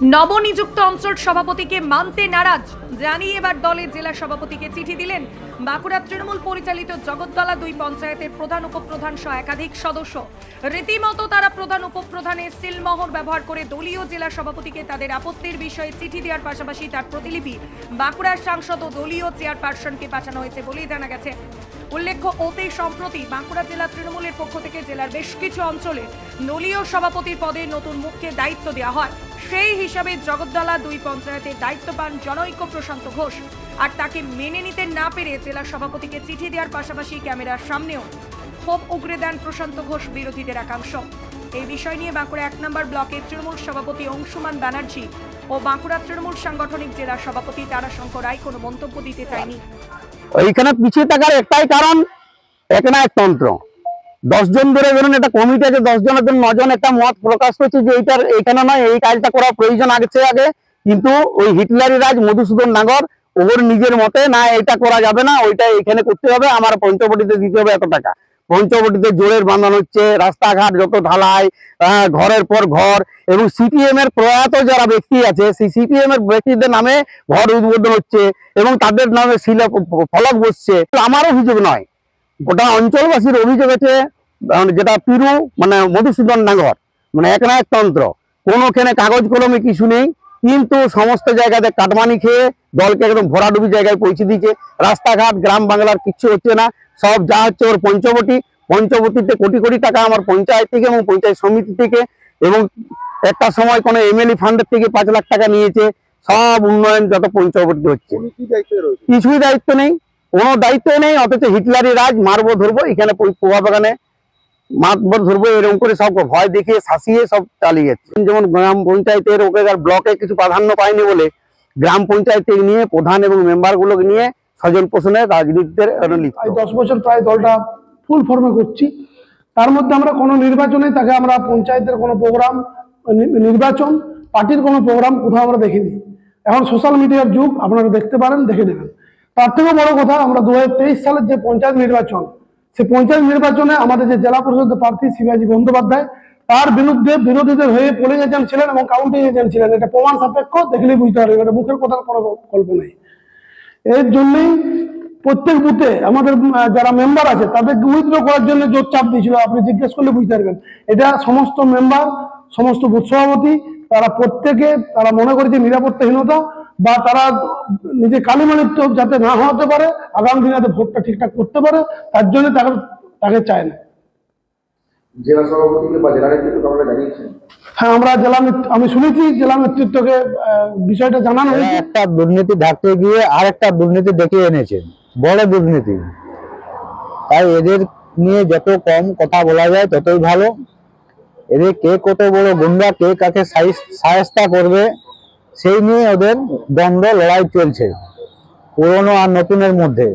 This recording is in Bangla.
নবনিযুক্ত অঞ্চল সভাপতিকে মানতে নারাজ। জানিয়ে এবার দলের জেলা সভাপতিকে চিঠি দিলেন বাঁকুড়া তৃণমূল পরিচালিত জগদ্দলা দুই পঞ্চায়েতের প্রধান উপপ্রধান সহ একাধিক সদস্য। রীতিমতো তারা প্রধান উপপ্রধানে সিলমোহর ব্যবহার করে দলীয় জেলা সভাপতিকে তাদের আপত্তির বিষয়ে চিঠি দেওয়ার পাশাপাশি তার প্রতিলিপি বাঁকুড়ার সাংসদ ও দলীয় চেয়ারপারসনকে পাঠানো হয়েছে বলেই জানা গেছে। উল্লেখ্য, অতি সম্প্রতি বাঁকুড়া জেলা তৃণমূলের পক্ষ থেকে জেলার বেশ কিছু অঞ্চলে দলীয় সভাপতির পদে নতুন মুখকে দায়িত্ব দেওয়া হয়। সেই হিসাবে জগদ্দলা দুই পঞ্চায়েতের দায়িত্ব পান জনৈক্য প্রশান্ত ঘোষ। আর তাকে মেনে নিতে না পেরে জেলা সভাপতিকে চিঠি দেওয়ার পাশাপাশি ক্যামেরার সামনেও ক্ষোভ উগরে দেন প্রশান্ত ঘোষ বিরোধীদের একাংশ। এই বিষয় নিয়ে বাঁকুড়া এক নম্বর ব্লকের তৃণমূল সভাপতি অংশুমান ব্যানার্জি ও বাঁকুড়া তৃণমূল সাংগঠনিক জেলা সভাপতি তারাশঙ্কর রায় কোনো মন্তব্য দিতে চায়নি। ওইখানে পিছিয়ে থাকার একটাই কারণ এখানে এক তন্ত্র। দশজন ধরে ধরুন একটা কমিটি আছে দশজনের জন্য নজন একটা মত প্রকাশ করছে যে এইটার এইখানে নয়, এই কাজটা করা প্রয়োজন আগেছে আগে। কিন্তু ওই হিটলারি রাজ, মধুসূদন নাগর, ওর নিজের মতে না এটা করা যাবে না, ওইটা এখানে করতে হবে, আমার পঞ্চবটিতে দিতে হবে এত টাকা। পঞ্চবটিতে জোরের বাঁধানো হচ্ছে, রাস্তাঘাট যত ঢালাই ঘরের পর ঘর, এবং সিপিএম এর প্রয়াত যারা ব্যক্তি আছে, সেই সিপিএম এর ব্যক্তিদের নামে ঘর উদ্বোধন হচ্ছে, এবং তাদের নামে শিলা ফলক বসছে। আমার অভিযোগ নয়। গোটা অঞ্চলবাসীর অভিযোগ আছে যেটা পিরু মানে মধুসূদন নাগর মানে এক না এক তন্ত্র কোনোখানে কাগজ কলমে কিছু নেই কিন্তু সমস্ত জায়গাতে কাটমানি খেয়ে দলকে একদম ভরাডুবি জায়গায় পৌঁছে দিয়েছে। রাস্তাঘাট গ্রাম বাংলার কিচ্ছু হচ্ছে না সব যা হচ্ছে ওর পঞ্চবটি। পঞ্চবটিতে কোটি কোটি টাকা আমার পঞ্চায়েত থেকে এবং পঞ্চায়েত সমিতি থেকে এবং একটা সময় কোনো এমএলএ ফান্ডের থেকে পাঁচ লাখ টাকা নিয়েছে। সব উন্নয়ন যত পঞ্চবটি হচ্ছে। কিছুই দায়িত্ব নেই। কোনো দায়িত্ব নেই, অথচ হিটলারি রাজ মারবো, ধরবো, এখানে পোয়া বাগানে মারবো ধরবো, এরকম করে সব ভয় দেখিয়ে শাসিয়ে সব চালিয়ে যাচ্ছে। যেমন গ্রাম পঞ্চায়েতের ওকে ব্লকে কিছু প্রাধান্য পায়নি বলে গ্রাম পঞ্চায়েতে নিয়ে প্রধান এবং মেম্বার গুলোকে নিয়ে এরা লিপ্ত। প্রায় দশ বছর প্রায় দলটা ফুল ফর্মে করছি। তার মধ্যে আমরা কোনো নির্বাচনে তাকে আমরা পঞ্চায়েতের কোনো প্রোগ্রাম নির্বাচন, পার্টির কোনো প্রোগ্রাম কোথাও আমরা দেখিনি। এখন সোশ্যাল মিডিয়ার যুগ, আপনারা দেখতে পারেন, দেখে নেবেন। তার থেকেও বড় কথা, আমরা দু সালের যে পঞ্চায়েত নির্বাচন, সেই পঞ্চায়েত নির্বাচনে আমাদের যে জেলা পরিষদের প্রার্থী শিবাজী বন্দ্যোপাধ্যায়, তার বিরুদ্ধে বিরোধীদের হয়ে পোলিং এজেন্ট ছিলেন এবং কাউন্টিং এজেন্ট ছিলেন। এটা প্রমাণ সাপেক্ষ, দেখলেই বুঝতে পারবে। এটা মুখের কথার কোনো গল্প নেই। এর জন্যই প্রত্যেক বুথে আমাদের যারা মেম্বার আছে, তাদেরকে উইথড্র করার জন্য জোর চাপ দিয়েছিল। আপনি জিজ্ঞেস করলে বুঝতে পারবেন। এটা সমস্ত মেম্বার সমস্ত বুথ সভাপতি, তারা প্রত্যেকে, তারা মনে করে যে নিরাপত্তাহীনতা বা তারা নিজে কালিমালিপ্ত যাতে না হতে পারে আগামী দিনে যাতে ভোটটা ঠিকঠাক করতে পারে তার জন্য তাকে তাকে চায় না। জেলা সভাপতিকে বা জেলা নেতৃত্বকে আপনারা জানিয়েছেন? হ্যাঁ আমরা জেলা আমি শুনেছি জেলা নেতৃত্বকে বিষয়টা জানানো হয়েছে। একটা দুর্নীতি ঢাকতে গিয়ে আর একটা দুর্নীতি এনেছেন বড় দুর্নীতি। তাই এদের নিয়ে যত কম কথা বলা যায় ততই ভালো। এদের কে কত বড় গুন্ডা কে কাকে সায়স্তা করবে সেই নিয়ে ওদের দ্বন্দ্ব লড়াই চলছে পুরনো আর নতুনের মধ্যে।